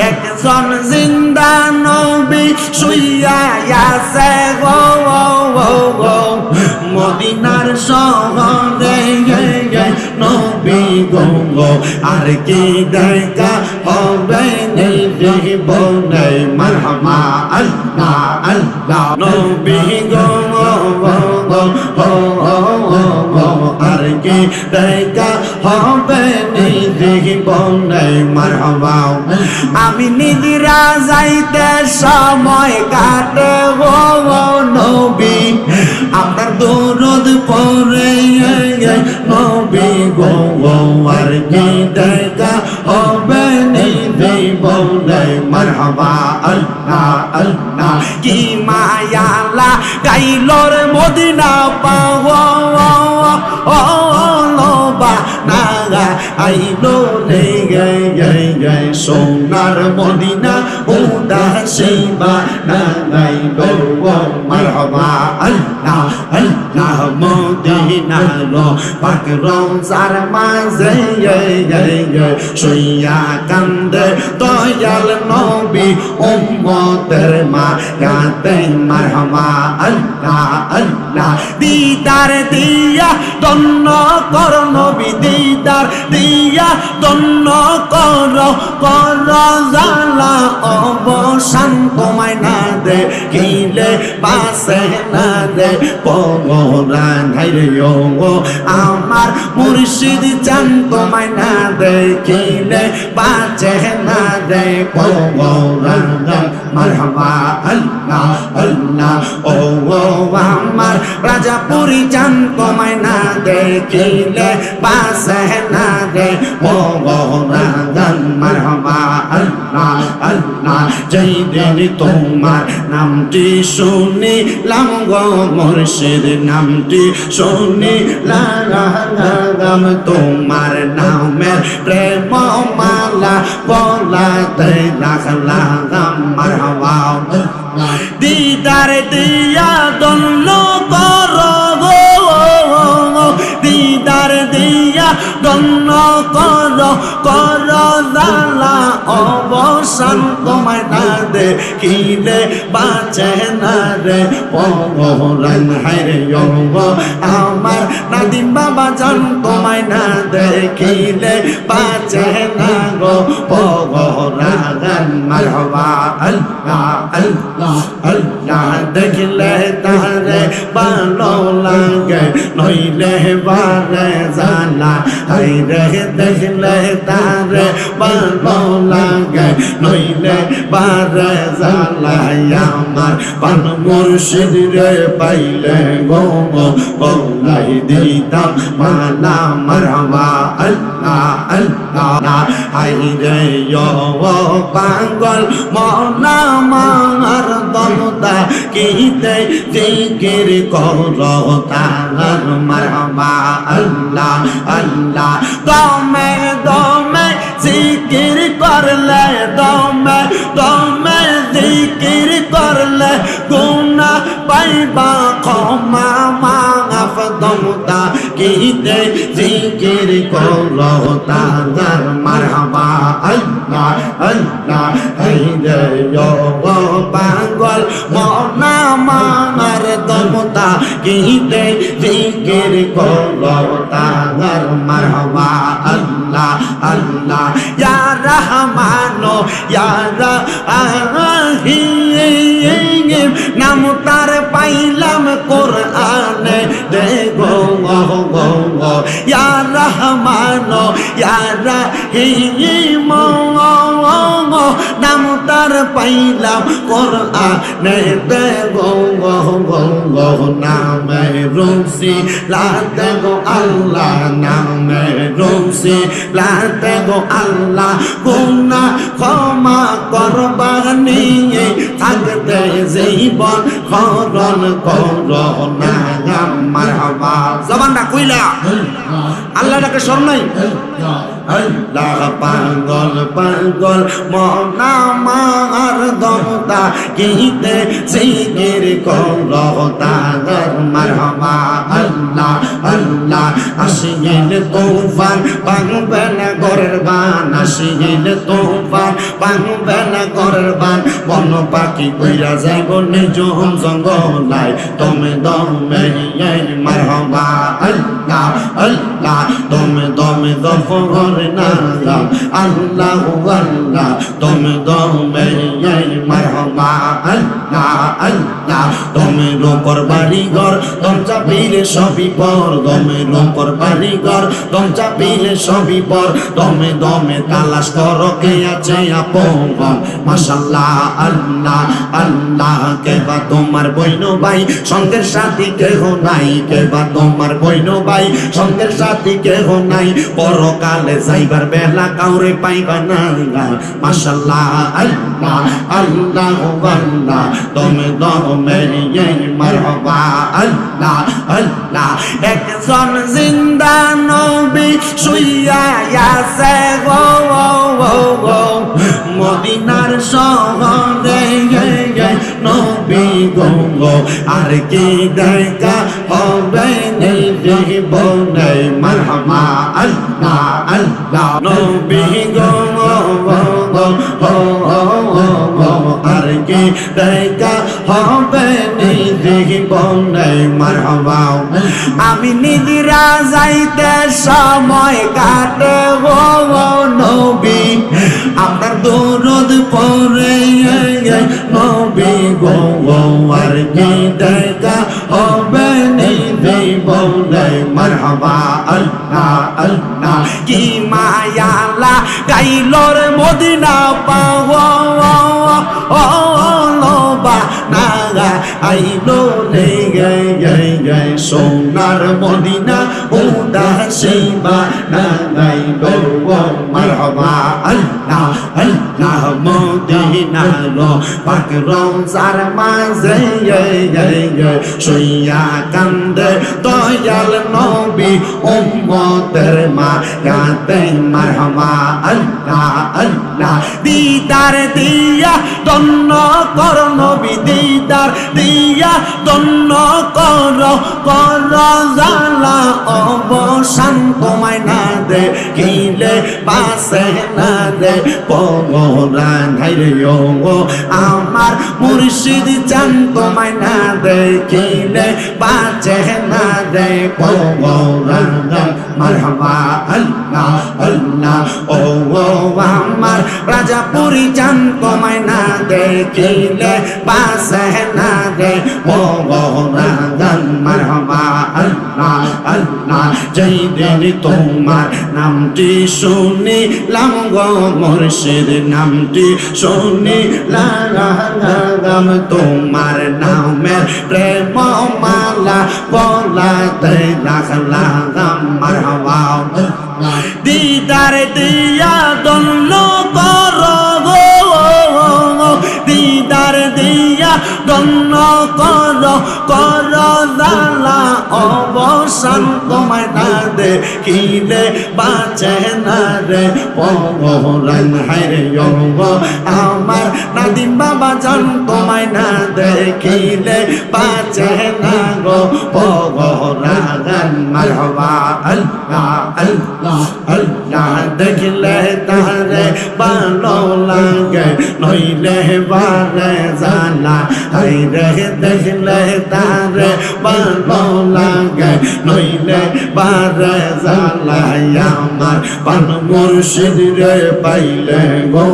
একজন জিন্দা নবী শুইয়া আছে গো গো গো মদিনার শহরে নবী গো গো আর কি দেখা হবে নেই দেব নেই মারহামা আল্লাহ আল্লাহ নবী গো গো গো গো গো গো গো আর কি দেখা হবে নেই মারহামা আমি নিদিরা যাইতে সময় কাটে গো নবী। আপনার দৌরদ পরে নবী গো গো আর কি দেখা হবে নেই, মারহাবা। আল্লাহ আল্লাহ, কি মায়ালা গাইলর মদিনা পাওয়া। আইলো রে গে গে গে সোনার মদিনা উদাসীবা নাগাইলো ও, মারহাবা। আল্লাহ আল্লাহ, মদিনা লো, পাক রোজার মাঝে গে গে গে শুইয়া কান্দে, দয়াল নবী মা গাতে মারহাবা আল্লাহ আল্লাহ। দিদার দিয়া দন্ন কর নবী, দিদার দিয়া দন্ন কর কর জালা অবসান। তোমায় না দে কিলে পাশে না দে হাইরে ও আমার মুর্শিদ চান, তোমায় না দে কিলে বাঁচে না দে পগরান মারহাবা আল্লাহ আল্লাহ ও ও, আমার রাজাপুরি চান তোমায় না দেখিলে বাসে না দে পগরান মারহাবা আল্লাহ আল্লাহ যেই দিন তোমার নামটি শুনি লাম গো মুর্শিদ, নামটি শুনি লাগাম তোমার নামের প্রেম মালা বলাতে রাখলাম মারহাবা দিদার দিয়া দন্ড কর দিদার দিয়া দন্ন কর কর জালা অবসান। তোমায় না দে কিলে বাঁচে না রে পগরান হাইরে অঙ্গ, আমার নাদিম বাবা জান, তোমায় না দেখিলে বাঁচে না গো। পগরান মারহাবা, আল্লাহ আল্লাহ আল্লাহ, দেখলে তারে ভালো লাগে, নইলে বারে জানা হাই রে দেখলে তারে ভালো লাগে নইলে বারে জানা আমার পান মুর্শিদ রে পাইলে গো বলাই দিতাম মালা মারহাবা আল্লাহ আল্লাহ হাই রে পাগল, মনা মার দমতা কিতে জিকির করো তার মারহাবা আল্লাহ আল্লাহ, দমে দমে জিকির করলে দমে দমে জিকির করলে গুনা পাইবা ক্ষমা মাফ দমতা কিতে জিকির করো তার মারহাবা আল্লাহ আল্লাহ হাইরে ও পাগল মনা মার দমতা কিতে জিকির করো তার মারহাবা আল্লাহ আল্লাহ ইয়া রহমানো, ইয়া রাহিম। নাম তার পাইলাম কোরআনে। দে গো গো গো। ইয়া রহমানো, ইয়া রাহিম। পাইলাম কোরআনে দে গো গো গো গো নামে রুসি লাতে গো আল্লাহ, নামে রুসি লাতে গো আল্লাহ গুনা ক্ষমা করবা নিয়ে থাকতে জীবন হরণ কর না আমার হবা জবানটা কইলা। আল্লাহ ডাকে স্মরণ নাই। পাগল পাগল, মনা মার দমতা জিকির করো তাগর মারহাবা আল্লাহ আল্লাহ। আসিল তুফান, ভাঙবে না ঘরের বান। আসিল তুফান, ভাঙবে না ঘরের বান। বন পাখি কইরা যাইব নিজ জঙ্গলাই তুমি দমে মারহাবা, আল্লাহ আল্লাহ তুমি দমে দফর নাম আল্লাহ আল্লাহ তুমি দমে মারহাবা, আল্লাহ আল্লাহ তুমি রূপর বাড়ি ঘর দম সবই পর, দমে রূপর বাড়ি ঘর দম সবই পর, দমে দমে তালাশ কর, কে আছে আপন মাশাল্লাহ আল্লাহ আল্লাহ, কে তোমার বইন ভাই, সঙ্গের সাথী কেহ নাই কে বা তোমার বইন ভাই সঙ্গের সাথী কেহ নাই, পরকালে যাইবার বেলা কাউরে পাইবা না মাশাল্লাহ, আল্লাহ আল্লাহ আল্লাহ তুমি দমে মারহাবা। আল্লাহ আল্লাহ, একজন জিন্দা নবী শুইয়া আছে গো গো গো গো। মদিনার শহরে নবী গো। গো আর কি দেখা হবে জীবনে মারহাবা আল্লাহ আল্লাহ। নবী গো আর কি দেখা হবে জীবনে মারহাবা। আমি নিদিরা যাইতে সময় কাটে গো নবী। আপনার দরদ পরে নবী গো আর কি দেখা হবে জীবনে মারহাবা আল্লাহ আল্লাহ। কি মায়ালা গাইলর মদিনা পাওয়া। আইলো গাই গাই গাই সোনার মদিনা উদাসীবা না ও মারহাবা আল্লাহ আল্লাহ মদিনা লো পাক রোজার মাঝে শুইয়া কান্দে দয়াল নবী উম্মতের মা গাতে মারহাবা আল্লাহ আল্লাহ দিদার দিয়া দন্ন কর নবী দিদার দিয়া দন্ন কর কর জালা অবসান তোমায় না দে, কিলে পাশে না দে পগরান হাইরে ও আমার মুর্শিদ চান তোমায় না দে, কিলে বাঁচে না দে পগরান মারহাবা আল্লাহ। আল্লাহ ও ও, আমার রাজাপুরি চান কমায় না দেখিলে, পাশে না দে ও গৌরাঙ্গন মারমা আল্লাহ আল্লাহ জয় দিন তোমার নামটি শুনিলাম গো মুর্শিদ, নামটি শুনিলাম তোমার নামের প্রেম মালা বলাতে রাখলাম মারহাবা। দিদার দিয়া দল কর গো। দিদার দিয়া দন্ন কর কর দালা অবসান তোমায় না দে কিলে বাঁচে না রে পরান হাইরে আমার নাদিম বাবা জান তোমায় না দেখিলে বাঁচে না গো পরান মারহাবা, আল্লাহ আল্লাহ আল্লাহ, দেখলে তারে ভালো লাগে, নইলে বারে জানা হাইরে দেখলে তারে ভালো লাগে নইলে বারে জানা আমার পান মুর্শিদ রে পাইলে গো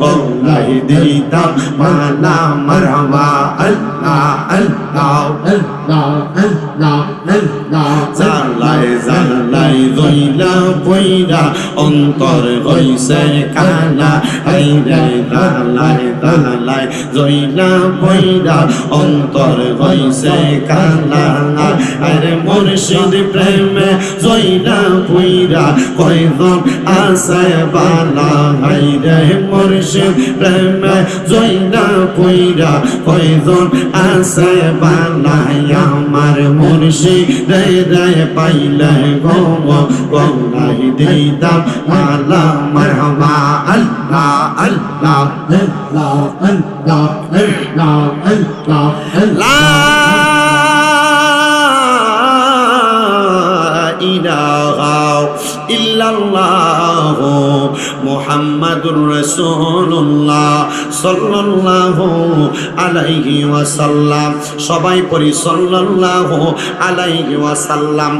বলাই দিতাম মালা মারহাবা আল্লাহ আল্লাহ আল্লাহ আল্লাহ আল্লাহ জালাই জালাই দইলা বইরা অন্তর হইছে কানা আইরে তালায় তালায় জইলা বইরা অন্তর হইছে কালা আরে মুর্শিদ প্রেমে জইলা বইরা কয়জন আছে বালা। হাই রে মুর্শিদ প্রেমে জইলা বইরা কয়জন আছে বালা। আমার মুর্শিদ রে রে পাইলে গো গৌরাই দিতাম মালা মারহাবা আল্লাহ। মুহাম্মাদুর রাসূলুল্লাহ সাল্লাল্লাহু আলাইহি ওয়াসাল্লাম। সবাই পড়ি সাল্লাল্লাহু আলাইহি ওয়াসাল্লাম।